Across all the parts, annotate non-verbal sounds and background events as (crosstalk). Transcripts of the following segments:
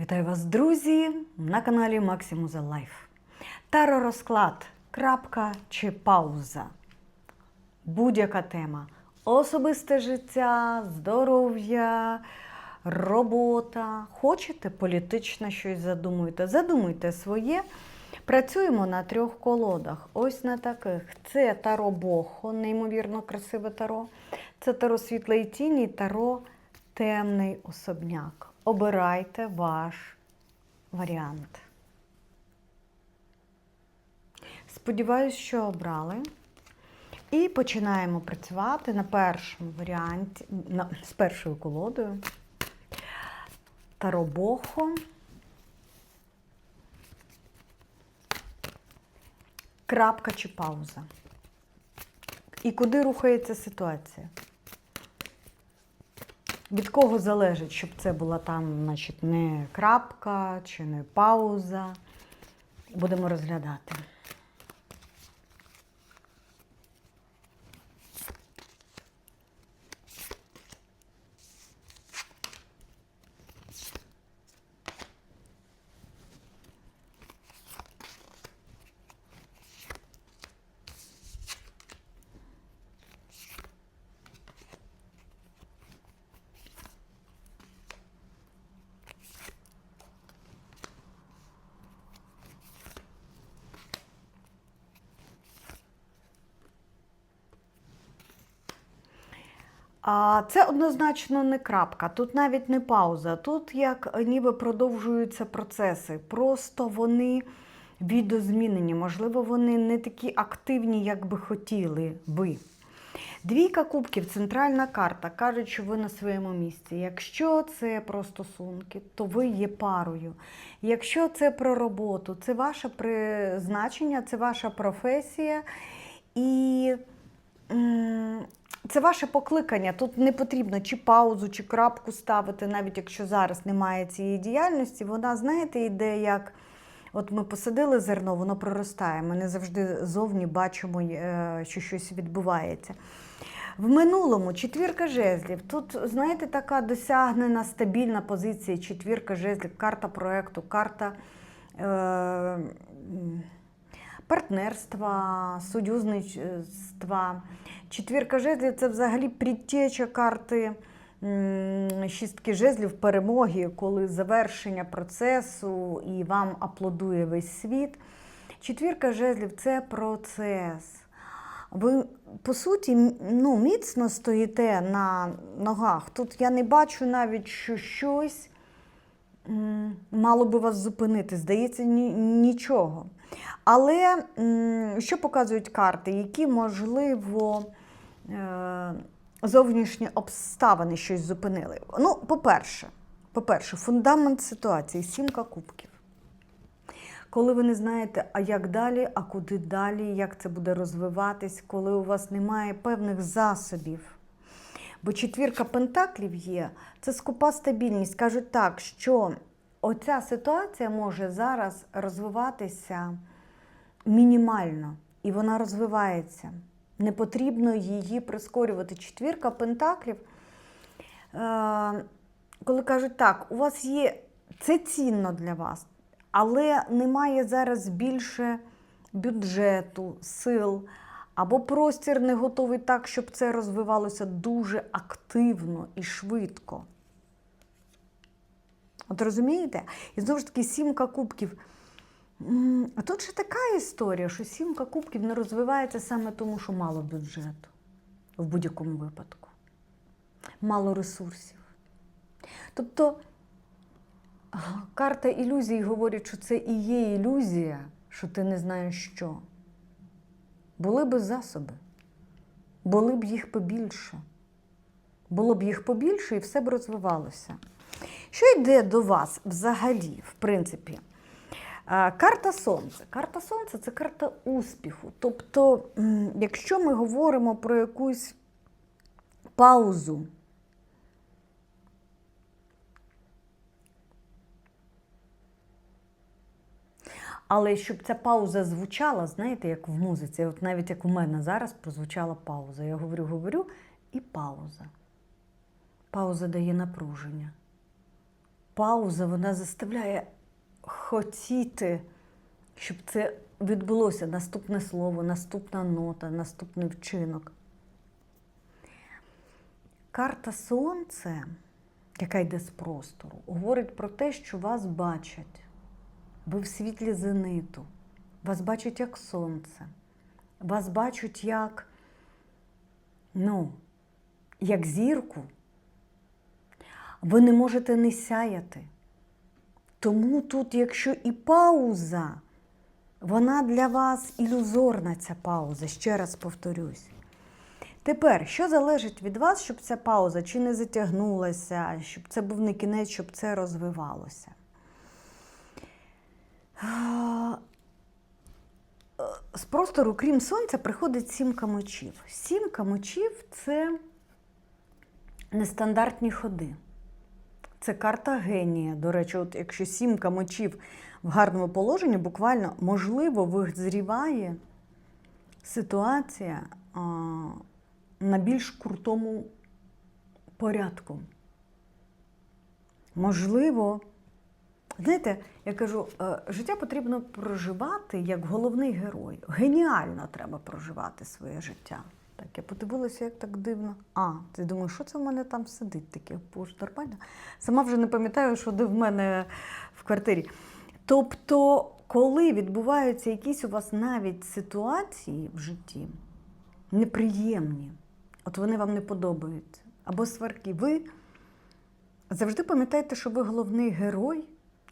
Вітаю вас, друзі, на каналі Максимуза Лайф. Таро розклад, крапка чи пауза. Будь-яка тема. Особисте життя, здоров'я, робота. Хочете політично щось задумуєте? Задумуйте своє. Працюємо на трьох колодах. Ось на таких. Це таро Бохо, неймовірно красиве таро. Це таро світлої тіні, таро темний особняк. Обирайте ваш варіант. Сподіваюсь, що обрали. І починаємо працювати на першому варіанті, на, з першою колодою. Таро Бохо. Крапка чи пауза. І куди рухається ситуація? Від кого залежить, щоб це була там, значить, не крапка чи не пауза. Будемо розглядати. А це однозначно не крапка, тут навіть не пауза. Тут як ніби продовжуються процеси. Просто вони відозмінені. Можливо, вони не такі активні, як би хотіли ви. Двійка кубків, центральна карта, кажуть, що ви на своєму місці. Якщо це про стосунки, то ви є парою. Якщо це про роботу, це ваше призначення, це ваша професія. І це ваше покликання. Тут не потрібно чи паузу, чи крапку ставити, навіть якщо зараз немає цієї діяльності. Вона, знаєте, йде як. От ми посадили зерно, воно проростає. Ми не завжди зовні бачимо, е, що щось відбувається. В минулому четвірка жезлів. Тут, знаєте, така досягнена стабільна позиція. Четвірка жезлів, карта проекту, карта е, партнерства, союзництва. Четвірка жезлів це взагалі предтеча карти шістки жезлів перемоги, коли завершення процесу і вам аплодує весь світ. Четвірка жезлів це процес. Ви, по суті, ну, міцно стоїте на ногах. Тут я не бачу навіть, що щось мало би вас зупинити. Здається, нічого. Але що показують карти, які, можливо, е, зовнішні обставини щось зупинили? Ну, по-перше, по-перше, фундамент ситуації сімка кубків. Коли ви не знаєте, а як далі, а куди далі, як це буде розвиватись, коли у вас немає певних засобів. Бо четвірка пентаклів є, це скупа стабільність. Кажуть так, що оця ситуація може зараз розвиватися мінімально, і вона розвивається. Не потрібно її прискорювати. Четвірка пентаклів, е, коли кажуть так, у вас є це цінно для вас, але немає зараз більше бюджету, сил, або простір не готовий так, щоб це розвивалося дуже активно і швидко. От розумієте? І знову ж таки, сімка кубків. А тут ще така історія, що сімка кубків не розвивається саме тому, що мало бюджету в будь-якому випадку. Мало ресурсів. Тобто карта ілюзій говорить, що це і є ілюзія, що ти не знаєш що. Були б засоби, були б їх побільше. Було б їх побільше і все б розвивалося. Що йде до вас взагалі, в принципі? Е, Карта Сонця. Карта Сонця це карта успіху. Тобто, якщо ми говоримо про якусь паузу, але щоб ця пауза звучала, знаєте, як в музиці, от навіть як у мене зараз прозвучала пауза. Я говорю, говорю, і пауза. Пауза дає напруження. пауза вона заставляє хотіти, щоб це відбулося наступне слово, наступна нота, наступний вчинок. Карта Сонце, яка йде з простору, говорить про те, що вас бачать. Ви в світлі зениту, вас бачать як сонце, вас бачать як, ну, як зірку. Ви не можете не сяяти. Тому тут, якщо і пауза, вона для вас ілюзорна, ця пауза, ще раз повторюсь. Тепер, що залежить від вас, щоб ця пауза чи не затягнулася, щоб це був не кінець, щоб це розвивалося? З простору, крім сонця, приходить сімка мечів. Сімка мечів це нестандартні ходи. Це карта генія. До речі, от якщо сімка мечів в гарному положенні, буквально можливо визріває ситуація а, на більш крутому порядку. Можливо, знаєте, я кажу, е, життя потрібно проживати як головний герой. Геніально треба проживати своє життя. Так, я подивилася, як так дивно. А, ти думаєш, що це в мене там сидить таке? Боже, нормально. Сама вже не пам'ятаю, що де в мене в квартирі. Тобто, коли відбуваються якісь у вас навіть ситуації в житті неприємні, от вони вам не подобаються, або сварки, ви завжди пам'ятаєте, що ви головний герой,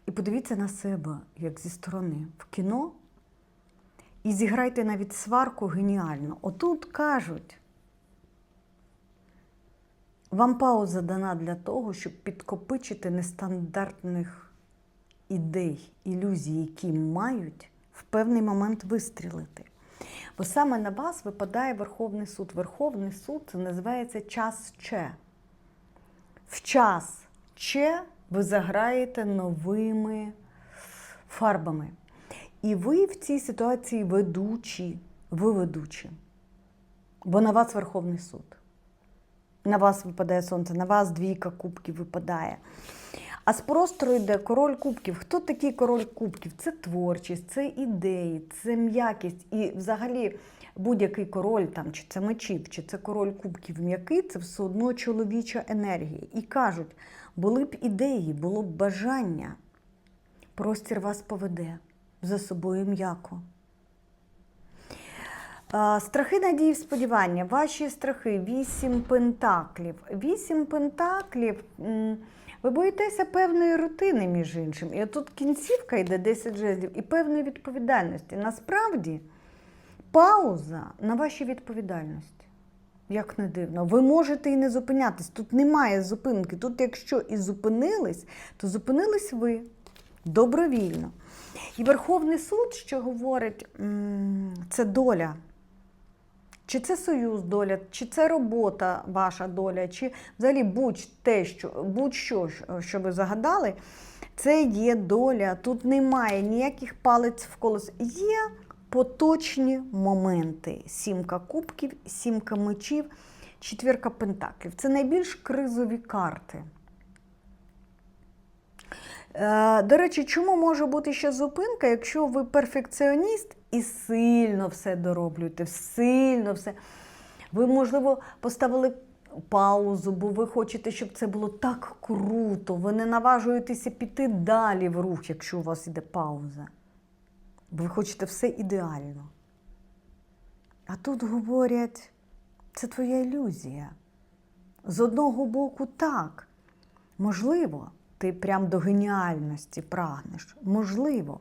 і подивіться на себе, як зі сторони в кіно. І зіграйте навіть сварку геніально. Отут кажуть, вам пауза дана для того, щоб підкопичити нестандартних ідей, ілюзій, які мають в певний момент вистрілити. Бо саме на вас випадає Верховний суд. Верховний суд це називається час Че. В час Че ви заграєте новими фарбами. І ви в цій ситуації ведучі, ви ведучі. Бо на вас Верховний суд. На вас випадає сонце, на вас двійка кубків випадає. А з простору йде король кубків. Хто такий король кубків? Це творчість, це ідеї, це м'якість. І взагалі будь-який король, там, чи це мечів, чи це король кубків м'який, це все одно чоловіча енергія. І кажуть, були б ідеї, було б бажання, простір вас поведе за собою м'яко. Страхи, надії, сподівання. Ваші страхи вісім пентаклів. Вісім пентаклів. Ви боїтеся певної рутини, між іншим. І тут кінцівка йде 10 жезлів і певної відповідальності. Насправді, пауза на вашій відповідальності. Як не дивно, ви можете і не зупинятись. Тут немає зупинки. Тут, якщо і зупинились, то зупинились ви добровільно. І Верховний суд, що говорить, це доля. Чи це союз доля, чи це робота ваша доля, чи взагалі будь-те, що, будь-що, що ви загадали, це є доля. Тут немає ніяких палець в колес. Є поточні моменти. Сімка кубків, сімка мечів, четвірка пентаклів. Це найбільш кризові карти. Е, До речі, чому може бути ще зупинка, якщо ви перфекціоніст і сильно все дороблюєте, сильно все. Ви, можливо, поставили паузу, бо ви хочете, щоб це було так круто. Ви не наважуєтеся піти далі в рух, якщо у вас іде пауза. Бо ви хочете все ідеально. А тут говорять, це твоя ілюзія. З одного боку, так, можливо ти прям до геніальності прагнеш. Можливо.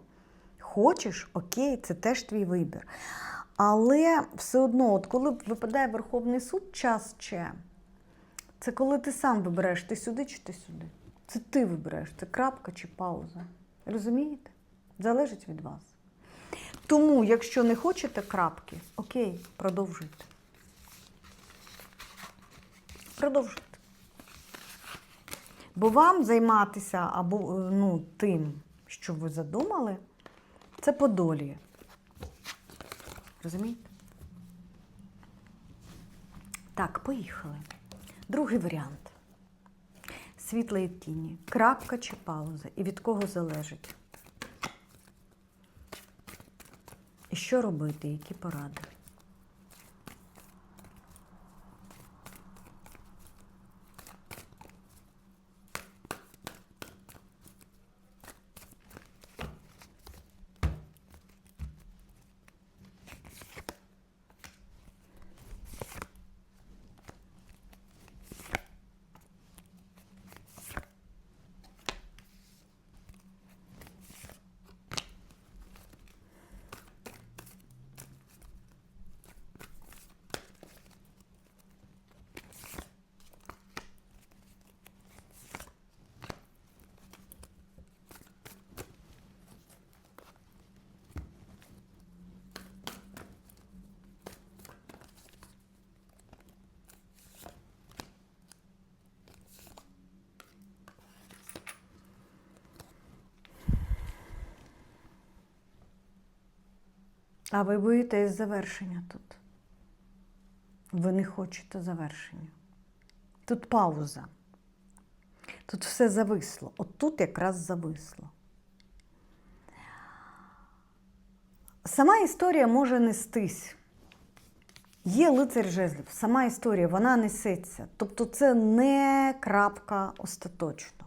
Хочеш, окей, це теж твій вибір. Але все одно, от коли випадає Верховний суд, час че, це коли ти сам вибереш, ти сюди чи ти сюди. Це ти вибереш, це крапка чи пауза. Розумієте? Залежить від вас. Тому, якщо не хочете крапки, окей, продовжуйте. Продовжуйте. Бо вам займатися або ну, тим, що ви задумали, це по долі. Розумієте? Так, поїхали. Другий варіант. світла і тіні, крапка чи пауза, і від кого залежить. І що робити, які поради? А ви боїтесь завершення тут. Ви не хочете завершення. Тут пауза. Тут все зависло. От тут якраз зависло. Сама історія може нестись. Є лицар жезлів, сама історія, вона несеться. Тобто це не крапка остаточно.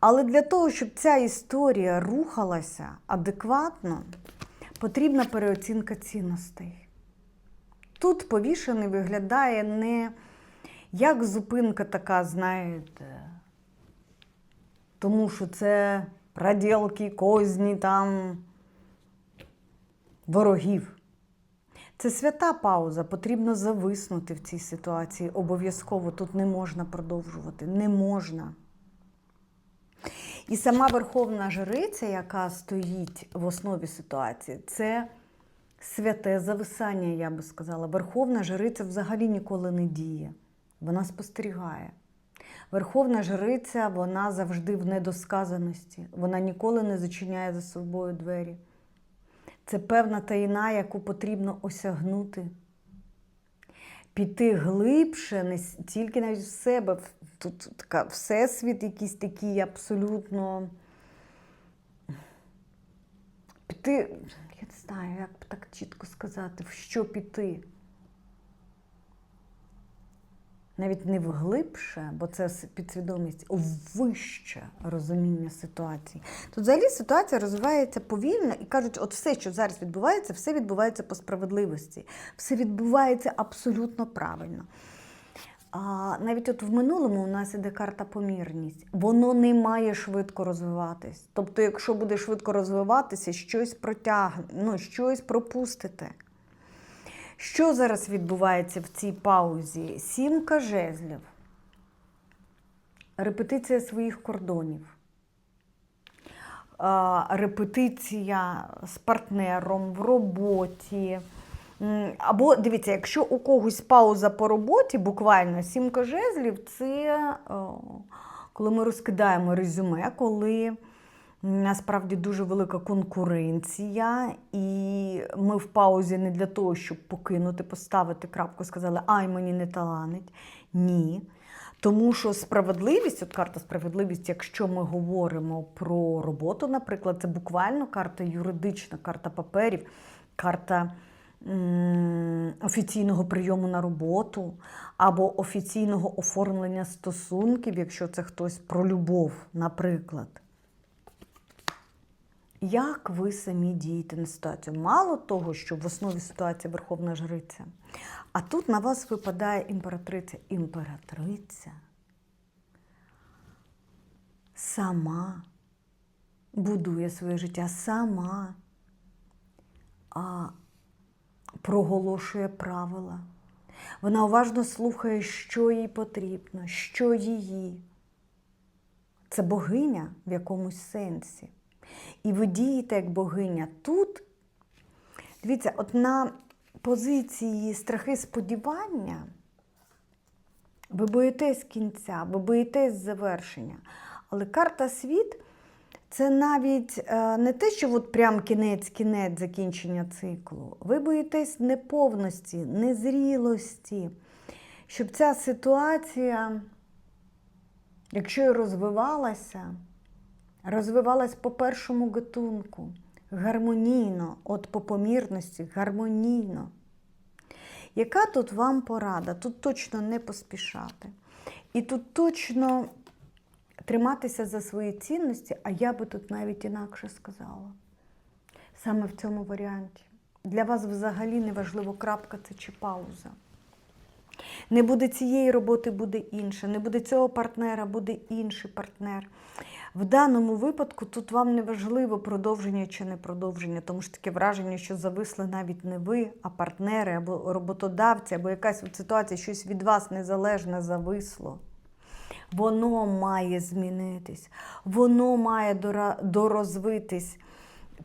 Але для того, щоб ця історія рухалася адекватно, потрібна переоцінка цінностей. Тут повішений виглядає не як зупинка така, знаєте, тому що це проділки, козні там ворогів. Це свята пауза, потрібно зависнути в цій ситуації. Обов'язково тут не можна продовжувати. Не можна. І сама Верховна Жриця, яка стоїть в основі ситуації, це святе зависання, я би сказала. Верховна Жриця взагалі ніколи не діє. Вона спостерігає. Верховна Жриця, вона завжди в недосказаності. Вона ніколи не зачиняє за собою двері. Це певна таїна, яку потрібно осягнути. Піти глибше, не тільки навіть в себе. Тут така всесвіт якийсь такий абсолютно. Піти, я не знаю, як так чітко сказати, в що піти. Навіть не вглибше, бо це підсвідомість, вище розуміння ситуації. Тут взагалі ситуація розвивається повільно і кажуть, от все, що зараз відбувається, все відбувається по справедливості, все відбувається абсолютно правильно. А навіть от в минулому у нас іде карта помірність. Воно не має швидко розвиватись. Тобто, якщо буде швидко розвиватися, щось протягне, ну, щось пропустите. Що зараз відбувається в цій паузі? Сімка жезлів. Репетиція своїх кордонів. Репетиція з партнером в роботі. Або дивіться, якщо у когось пауза по роботі, буквально сімка жезлів, це коли ми розкидаємо резюме, коли насправді дуже велика конкуренція, і ми в паузі не для того, щоб покинути, поставити крапку, сказали, ай, мені не таланить. Ні. Тому що справедливість, от карта справедливість, якщо ми говоримо про роботу, наприклад, це буквально карта юридична, карта паперів, карта офіційного прийому на роботу або офіційного оформлення стосунків, якщо це хтось про любов, наприклад. Як ви самі дієте на ситуацію? Мало того, що в основі ситуації Верховна Жриця, а тут на вас випадає імператриця. Імператриця сама будує своє життя, сама а, проголошує правила. Вона уважно слухає, що їй потрібно, що її. Це богиня в якомусь сенсі. І ви дієте як богиня. Тут, дивіться, от на позиції страхи сподівання ви боїтесь кінця, ви боїтесь завершення. Але карта світ це навіть е, не те, що от прям кінець-кінець закінчення циклу. Ви боїтесь неповності, незрілості, щоб ця ситуація якщо і розвивалася, розвивалась по першому гатунку, гармонійно, от по помірності, гармонійно. Яка тут вам порада? Тут точно не поспішати. І тут точно триматися за свої цінності, а я би тут навіть інакше сказала. Саме в цьому варіанті. Для вас взагалі не важливо, крапка це чи пауза. Не буде цієї роботи, буде інша. Не буде цього партнера, буде інший партнер. В даному випадку тут вам не важливо продовження чи не продовження, тому що таке враження, що зависли навіть не ви, а партнери або роботодавці, або якась ситуація, щось від вас незалежне зависло. Воно має змінитись, воно має дорозвитись.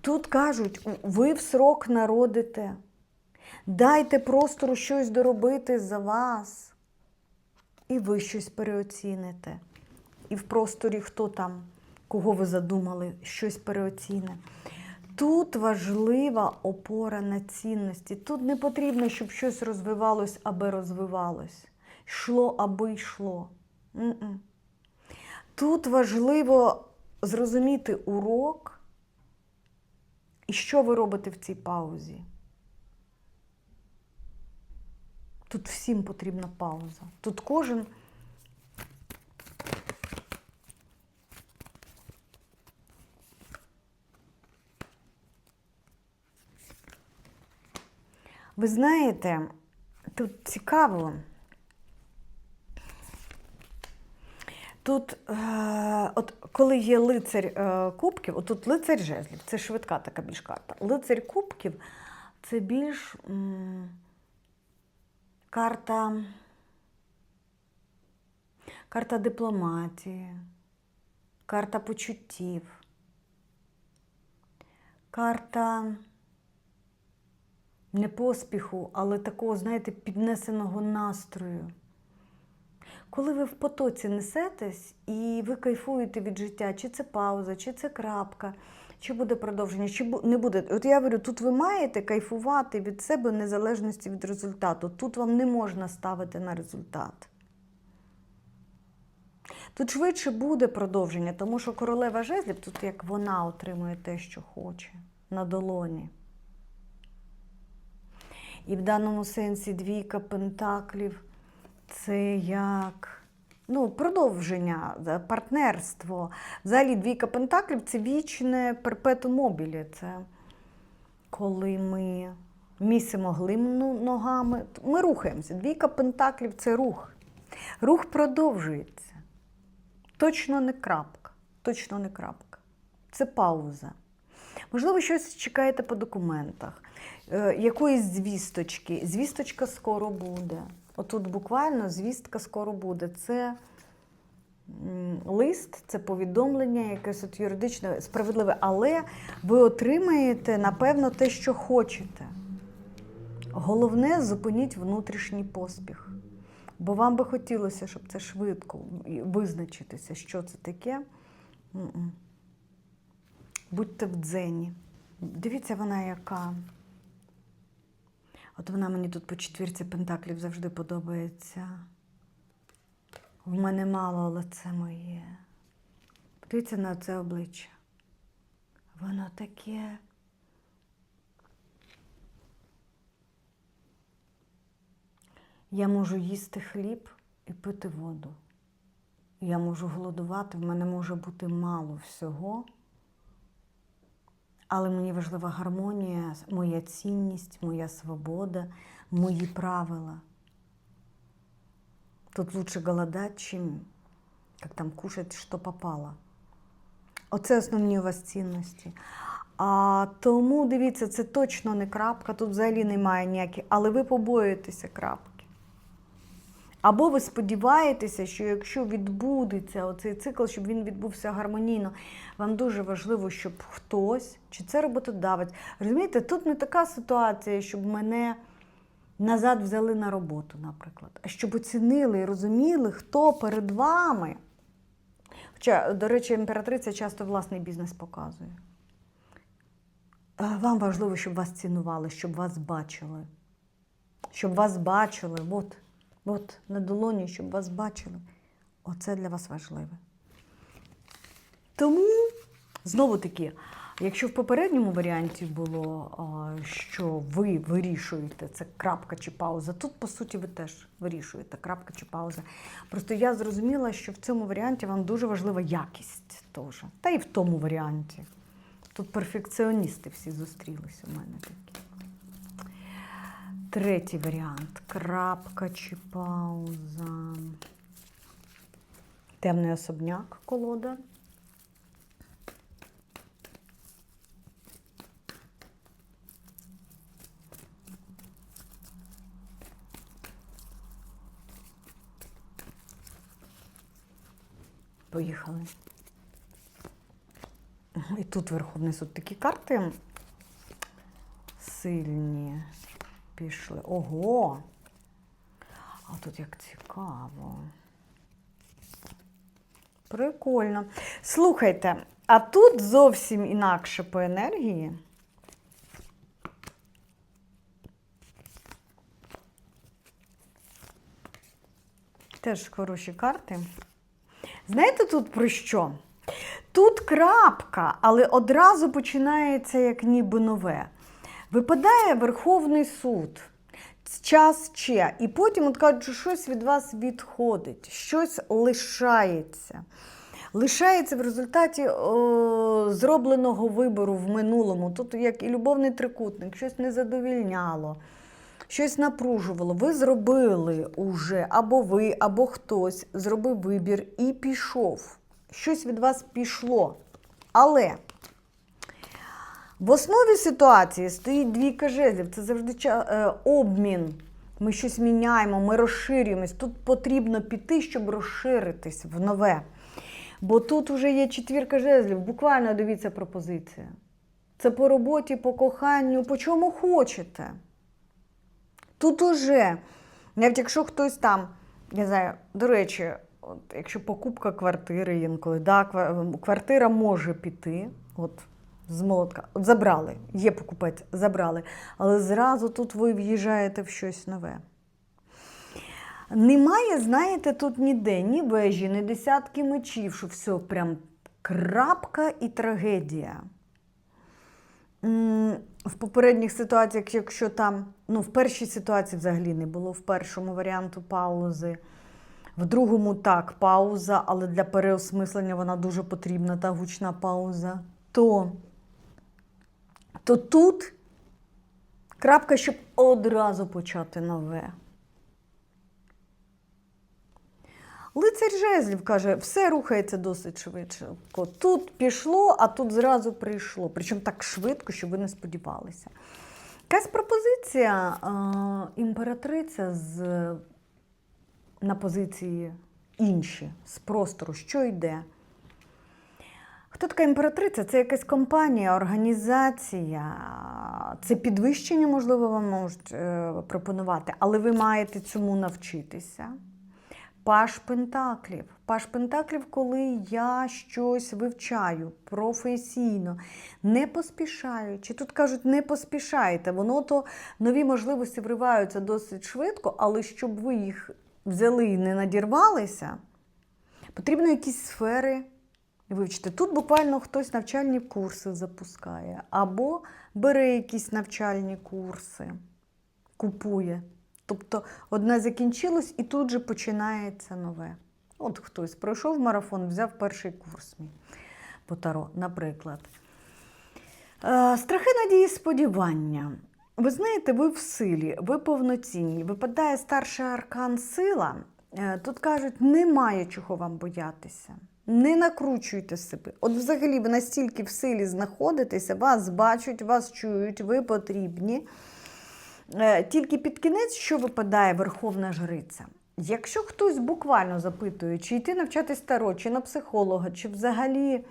Тут кажуть, ви в срок народите. Дайте простору щось доробити за вас. І ви щось переоціните. І в просторі хто там, кого ви задумали, щось переоціне. Тут важлива опора на цінності. Тут не потрібно, щоб щось розвивалось, аби розвивалось. Йшло, аби йшло. Тут важливо зрозуміти урок і що ви робите в цій паузі. Тут всім потрібна пауза. Тут кожен. Ви знаєте, тут цікаво. Тут, е, от коли є лицар е, кубків, отут лицар жезлів, це швидка така більш карта. Лицар кубків це більш м, карта, карта дипломатії, карта почуттів, карта не поспіху, але такого, знаєте, піднесеного настрою. Коли ви в потоці несетесь і ви кайфуєте від життя, чи це пауза, чи це крапка, чи буде продовження, чи не буде. От я говорю, тут ви маєте кайфувати від себе в незалежності від результату. Тут вам не можна ставити на результат. Тут швидше буде продовження, тому що королева жезлів, тут як вона отримує те, що хоче на долоні. І в даному сенсі двійка пентаклів це як ну, продовження, партнерство. Взагалі, двійка пентаклів це вічне перпету мобілі. Це коли ми місимо глину ногами. Ми рухаємося. Двійка пентаклів це рух. Рух продовжується. Точно не крапка. Точно не крапка. Це пауза. Можливо, щось чекаєте по документах, е, якоїсь звісточки. Звісточка скоро буде. Отут буквально звістка скоро буде. Це лист, це повідомлення, якесь от юридичне, справедливе, але ви отримаєте, напевно, те, що хочете. Головне, зупиніть внутрішній поспіх. Бо вам би хотілося, щоб це швидко визначитися, що це таке. Будьте в дзені. Дивіться, вона яка. От вона мені тут по четвірці пентаклів завжди подобається. В мене мало, але це моє. Подивіться на це обличчя. Воно таке. Я можу їсти хліб і пити воду. Я можу голодувати, в мене може бути мало всього. Але мені важлива гармонія, моя цінність, моя свобода, мої правила. Тут лучше голодать, чим як там кушать, що попало. Оце основні у вас цінності. А тому дивіться, це точно не крапка, тут взагалі немає ніяких, але ви побоюєтеся крапки. Або ви сподіваєтеся, що якщо відбудеться оцей цикл, щоб він відбувся гармонійно, вам дуже важливо, щоб хтось, чи це роботодавець, розумієте, тут не така ситуація, щоб мене назад взяли на роботу, наприклад, а щоб оцінили і розуміли, хто перед вами. Хоча, до речі, імператриця часто власний бізнес показує. Е, Вам важливо, щоб вас цінували, щоб вас бачили. Щоб вас бачили, от, от на долоні, щоб вас бачили. Оце для вас важливе. Тому, знову таки, якщо в попередньому варіанті було, що ви вирішуєте, це крапка чи пауза, тут, по суті, ви теж вирішуєте крапка чи пауза. Просто я зрозуміла, що в цьому варіанті вам дуже важлива якість теж. Та і в тому варіанті. Тут перфекціоністи всі зустрілися у мене. Третій варіант. Крапка чи пауза. Темний особняк колода. Поїхали. І тут Верховний суд такі карти сильні пішли. Ого! А тут як цікаво. Прикольно. Слухайте, а тут зовсім інакше по енергії. Теж хороші карти. Знаєте тут про що? Тут крапка, але одразу починається як ніби нове. Випадає Верховний суд. Час ще. І потім от кажуть, що щось від вас відходить, щось лишається. Лишається в результаті о, зробленого вибору в минулому. Тут як і любовний трикутник, щось не задовільняло, щось напружувало. Ви зробили уже, або ви, або хтось зробив вибір і пішов. Щось від вас пішло. Але в основі ситуації стоїть двійка жезлів. Це завжди е, обмін. Ми щось міняємо, ми розширюємось. Тут потрібно піти, щоб розширитись в нове. Бо тут вже є четвірка жезлів. Буквально дивіться пропозиція. Це по роботі, по коханню, по чому хочете. Тут уже, навіть якщо хтось там, я знаю, до речі, от, якщо покупка квартири інколи, да, квартира може піти, от з молотка, от забрали, є покупець, забрали, але зразу тут ви в'їжджаєте в щось нове. Немає, знаєте, тут ніде ні вежі, ні десятки мечів, що все прям крапка і трагедія. В попередніх ситуаціях, якщо там, ну, в першій ситуації взагалі не було, в першому варіанту паузи, в другому так, пауза, але для переосмислення вона дуже потрібна, та гучна пауза, то, то тут крапка, щоб одразу почати нове. Лицар жезлів каже, все рухається досить швидше. Тут пішло, а тут зразу прийшло. Причому так швидко, що ви не сподівалися. Якась пропозиція е, імператриця з, на позиції інші, з простору, що йде. Хто така імператриця? Це якась компанія, організація, це підвищення, можливо, вам можуть е, пропонувати, але ви маєте цьому навчитися. Паш Пентаклів. Паш Пентаклів, коли я щось вивчаю професійно, не поспішаючи. Тут кажуть, не поспішайте. Воно то нові можливості вриваються досить швидко, але щоб ви їх взяли і не надірвалися, потрібно якісь сфери вивчити. Тут буквально хтось навчальні курси запускає, або бере якісь навчальні курси, купує. Тобто одне закінчилось і тут же починається нове. От хтось пройшов марафон, взяв перший курс мій по таро, наприклад. Е, Страхи, надії, сподівання. Ви знаєте, ви в силі, ви повноцінні. Випадає старший аркан сила. Е, Тут кажуть, немає чого вам боятися. Не накручуйте себе. От взагалі ви настільки в силі знаходитеся, вас бачать, вас чують, ви потрібні. Е, Тільки під кінець, що випадає Верховна Жриця. Якщо хтось буквально запитує, чи йти навчатись таро, чи на психолога, чи взагалі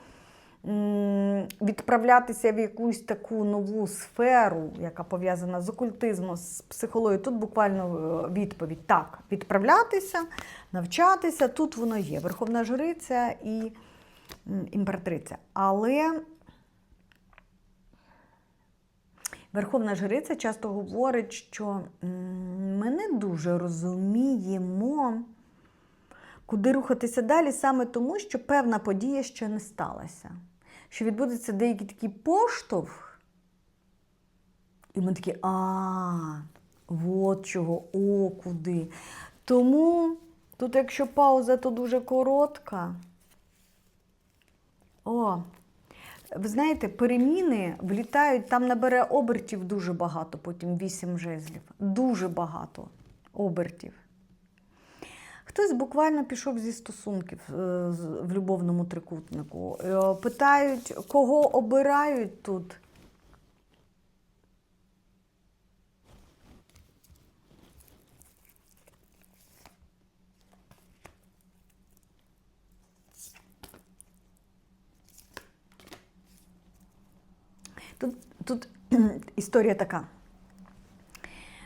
відправлятися в якусь таку нову сферу, яка пов'язана з окультизмом, з психологією, тут буквально е, відповідь так, відправлятися, навчатися, тут воно є. Верховна Жриця і імператриця. Але Верховна Жриця часто говорить, що ми не дуже розуміємо Куди рухатися далі, саме тому, що певна подія ще не сталася. Що відбудеться деякий такий поштовх, і ми такі, а, от чого, о, куди. Тому тут, якщо пауза, то дуже коротка. О, ви знаєте, переміни влітають, там набере обертів дуже багато, потім вісім жезлів. Дуже багато обертів. Хтось буквально пішов зі стосунків е, в любовному трикутнику. Е, Питають, кого обирають тут. Тут, тут (clears throat) історія така.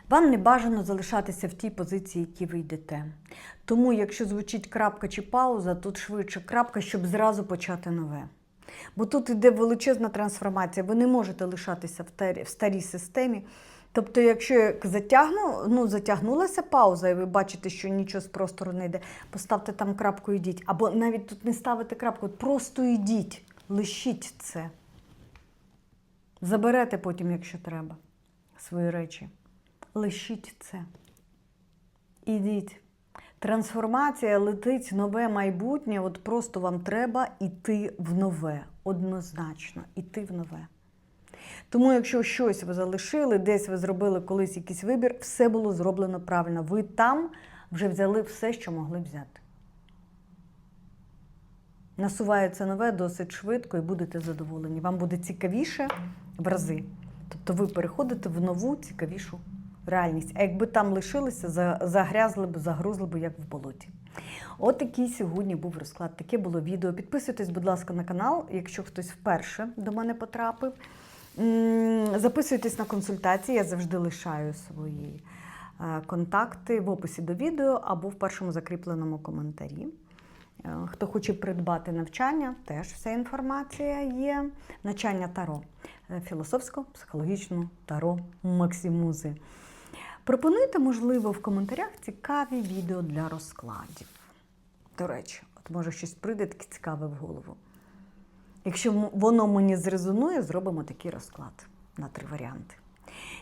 Вам не бажано залишатися в тій позиції, які ви йдете. Тому, якщо звучить крапка чи пауза, тут швидше крапка, щоб зразу почати нове. Бо тут йде величезна трансформація. Ви не можете лишатися в тарі- в старій системі. Тобто, якщо як затягну, ну, затягнулася пауза, і ви бачите, що нічого з простору не йде, поставте там крапку йдіть. Або навіть тут не ставите крапку, просто йдіть, лишіть це. Заберете потім, якщо треба, свої речі. Лишіть це. Ідіть. Трансформація летить нове майбутнє. От просто вам треба йти в нове. Однозначно, йти в нове. Тому, якщо щось ви залишили, десь ви зробили колись якийсь вибір, все було зроблено правильно. Ви там вже взяли все, що могли взяти. Насувається нове досить швидко і будете задоволені. Вам буде цікавіше в рази. Тобто ви переходите в нову цікавішу реальність. А якби там лишилися, загрязли б, загрузли б, як в болоті. От такий сьогодні був розклад. Таке було відео. Підписуйтесь, будь ласка, на канал, якщо хтось вперше до мене потрапив. Записуйтесь на консультації, я завжди лишаю свої е, контакти в описі до відео або в першому закріпленому коментарі. Е, Хто хоче придбати навчання, теж вся інформація є. Навчання таро е, філософсько, психологічно таро Максимузи. Пропонуйте, можливо, в коментарях цікаві відео для розкладів. До речі, от може щось прийде таке цікаве в голову. Якщо воно мені зрезонує, зробимо такий розклад на три варіанти.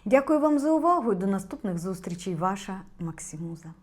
Дякую вам за увагу і до наступних зустрічей. Ваша Максимуза.